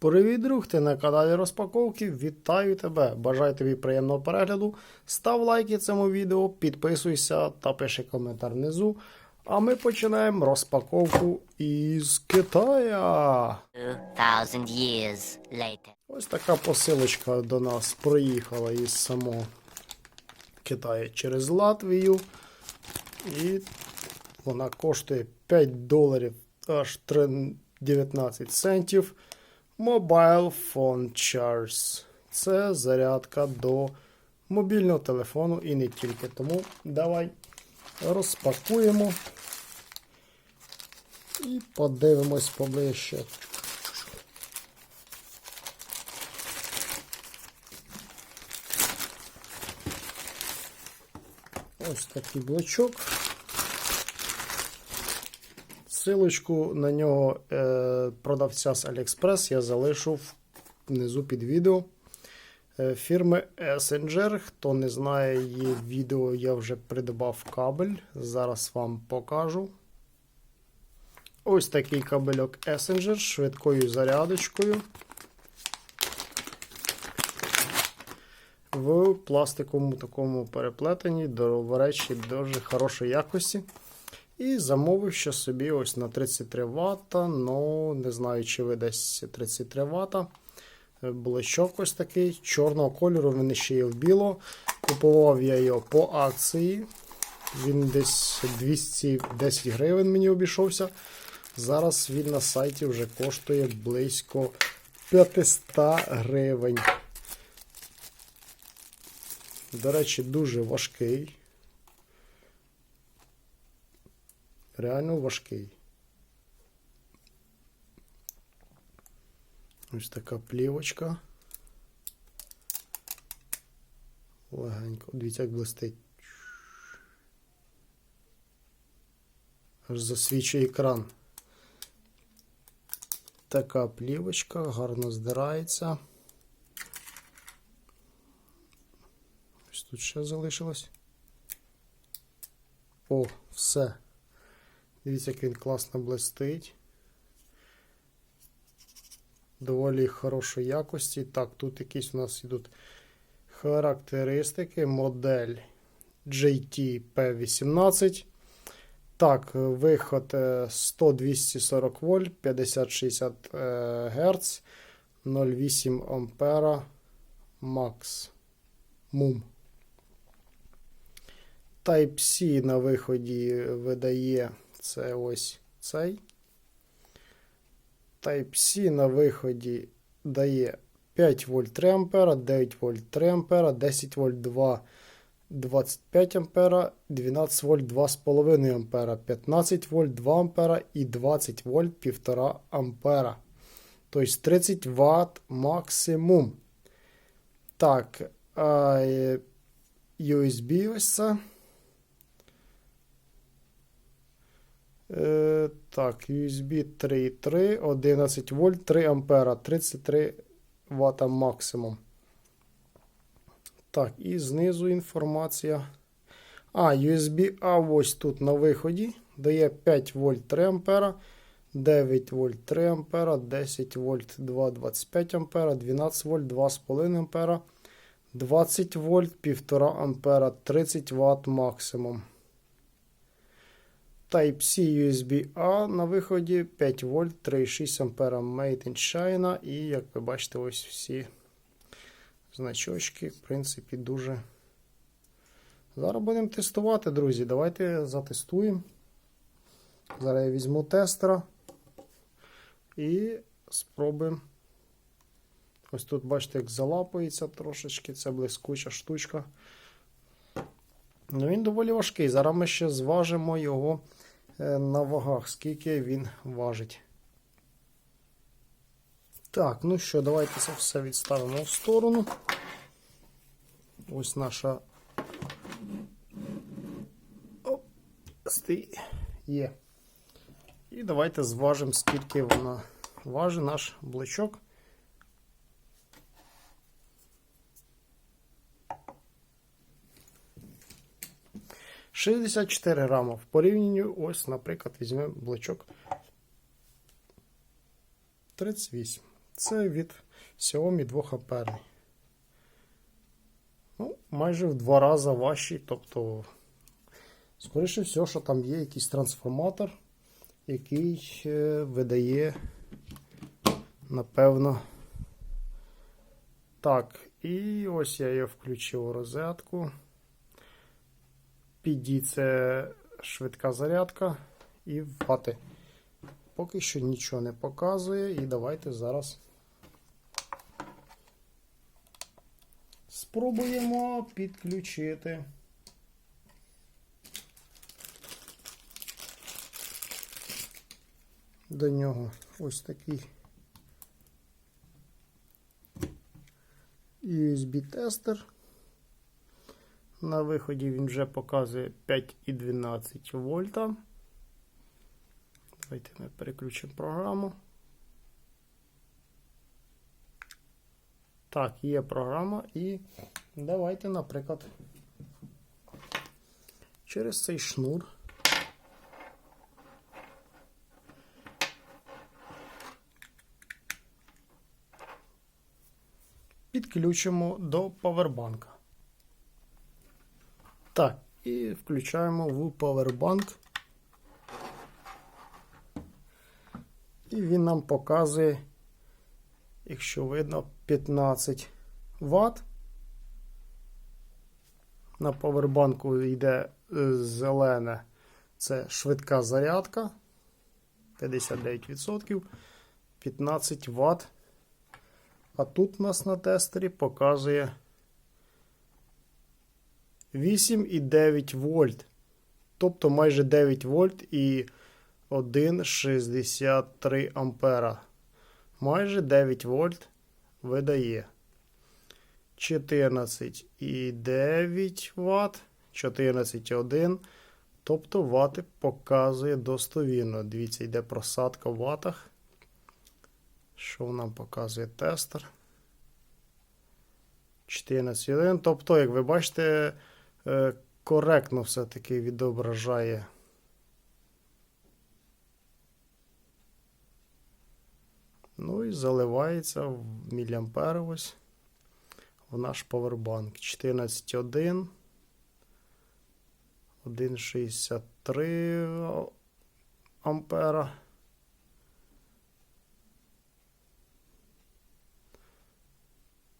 Привіт, друг! Ти на каналі Розпаковки. Вітаю тебе! Бажаю тобі приємного перегляду. Став лайки цьому відео, підписуйся та пиши коментар внизу. А ми починаємо розпаковку із Китая. Years later. Ось така посилочка до нас приїхала із самого Китаю через Латвію. І вона коштує 5 доларів аж 3 19 центів. Mobile Phone Charge. Це зарядка до мобільного телефону і не тільки. Тому давай розпакуємо і подивимось поближче. Ось такий блочок. Силочку на нього е, продавця з AliExpress я залишу внизу під відео. Е, фірми Essenger. Хто не знає її відео, я вже придбав кабель. Зараз вам покажу. Ось такий кабельок Essenger з швидкою зарядочкою. В пластиковому такому переплетенні, до речі, дуже хорошої якості. І замовив ще собі ось на 33 Вт. Ну, не знаю, чи ви десь 33 Вт. Блищок ось такий, чорного кольору, він ще є в біло. Купував я його по акції. Він десь 210 гривень мені обійшовся. Зараз він на сайті вже коштує близько 500 гривень. До речі, дуже важкий. Реально важкий. Ось така плівочка. Легенько. Дивіться, як блистить. Аж засвічує екран. Така плівочка, гарно здирається. Ось тут ще залишилось. О, все. Дивіться, як він класно блистить. Доволі хорошої якості. Так, тут якісь у нас йдуть характеристики. Модель JT P18. Так, виход 100-240 вольт, 50-60 Гц, 0,8 Ампера Max. Мум. Type-C на виході видає це ось цей. Type-C на виході дає 5 вольт 3 ампера, 9 вольт 3 ампера, 10 вольт 2, 25 ампера, 12 вольт 2,5 ампера, 15 вольт 2 ампера і 20 вольт 1,5 ампера. Тобто 30 Вт максимум. Так, USB ось це. Так, USB 3.3, 11 вольт, 3 ампера, 33 Вт максимум. Так, і знизу інформація. А, USB A ось тут на виході. Дає 5 вольт 3 ампера, 9 вольт 3 ампера, 10 вольт 2,25 ампера, 12 вольт 2,5 ампера, 20 вольт 1,5 ампера, 30 Вт максимум. Type-C USB-A на виході 5 вольт 3,6 ампера Made in China. І, як ви бачите, ось всі значочки, в принципі, дуже. Зараз будемо тестувати, друзі. Давайте затестуємо. Зараз я візьму тестера і спробуємо. Ось тут, бачите, як залапується трошечки, це блискуча штучка. Ну, Він доволі важкий. Зараз ми ще зважимо його на вагах, скільки він важить. Так, ну що, давайте це все відставимо в сторону. Ось наша. Оп, стій. Є. І давайте зважимо, скільки вона важить наш бличок. – 64 грама. В порівнянні, ось, наприклад, візьмемо блочок 38. Це від Xiaomi 2 амперний. Ну, майже в два рази важчий. Тобто, скоріше всього, що там є якийсь трансформатор, який е, видає, напевно. Так, і ось я її включив у розетку. PD це швидка зарядка і вати. Поки що нічого не показує, і давайте зараз спробуємо підключити. До нього ось такий USB-тестер. На виході він вже показує 5,12 вольта. Давайте ми переключимо програму. Так, є програма, і давайте, наприклад, через цей шнур. Підключимо до павербанка. Так, і включаємо в павербанк. І він нам показує, якщо видно, 15 Вт. На павербанку йде е, зелене, це швидка зарядка. 59%, 15 Вт. А тут у нас на тестері показує 8,9 вольт. Тобто майже 9 вольт і 1,63 ампера. Майже 9 вольт видає. 14,9 Вт, 14,1. Тобто вати показує достовірно. Дивіться, йде просадка в ватах. Що нам показує тестер? 14,1. Тобто, як ви бачите, коректно все-таки відображає. Ну і заливається в міліампери ось в наш повербанк. 14,1. 1,63 ампера.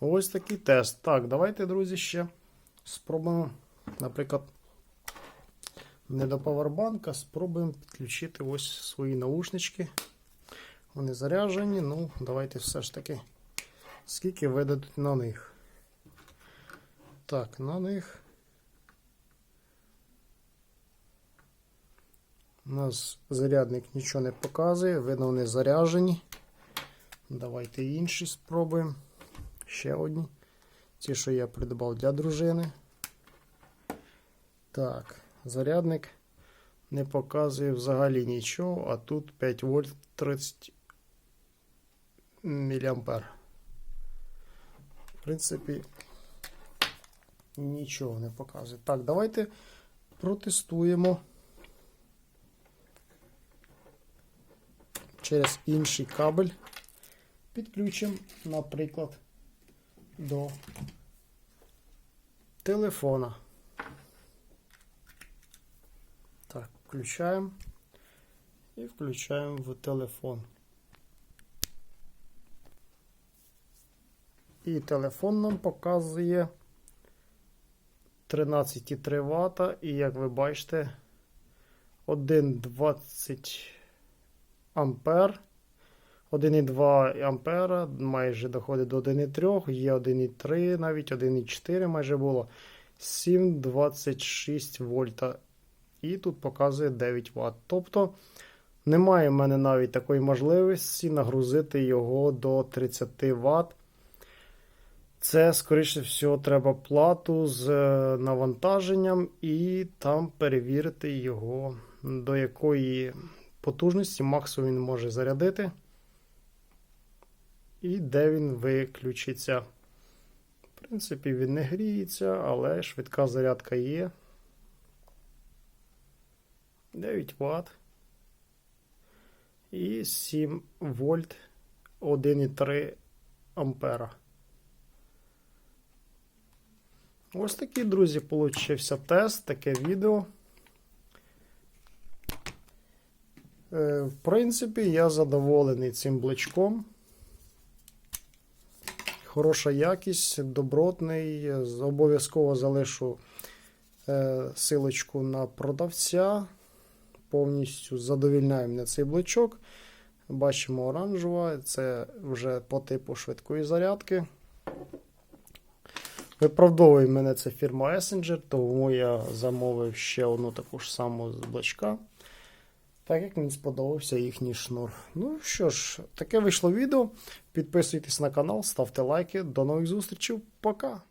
Ось такий тест. Так, давайте, друзі, ще спробуємо, наприклад, не до павербанка, спробуємо підключити ось свої наушнички. Вони заряджені, ну, давайте все ж таки, скільки видадуть на них. Так, на них. У нас зарядник нічого не показує, видно, вони заряджені. Давайте інші спробуємо. Ще одні. Ті, що я придбав для дружини. Так, зарядник не показує взагалі нічого, а тут 5 вольт 30 міліампер. В принципі, нічого не показує. Так, давайте протестуємо через інший кабель. Підключимо, наприклад, до телефона. Так, включаємо і включаємо в телефон. І телефон нам показує 13,3 Вт. І як ви бачите, 1,20 ампер. 1,2 ампера майже доходить до 1,3, є 1,3, навіть 1,4 майже було. 7,26 вольта. І тут показує 9 Вт. Тобто немає в мене навіть такої можливості нагрузити його до 30 Вт. Це, скоріше всього, треба плату з е, навантаженням і там перевірити його, до якої потужності максимум він може зарядити. І де він виключиться. В принципі, він не гріється, але швидка зарядка є. 9 Вт. І 7 вольт 1,3 ампера. Ось такий, друзі, получився тест, таке відео. Е, В принципі, я задоволений цим бличком. Хороша якість, добротний. Обов'язково залишу е, силочку на продавця. Повністю задовільняє мене цей бличок. Бачимо оранжева, це вже по типу швидкої зарядки. Виправдовує мене це фірма Essenger, тому я замовив ще одну таку ж саму з блочка. Так як мені сподобався їхній шнур. Ну що ж, таке вийшло відео. Підписуйтесь на канал, ставте лайки. До нових зустрічей. Пока!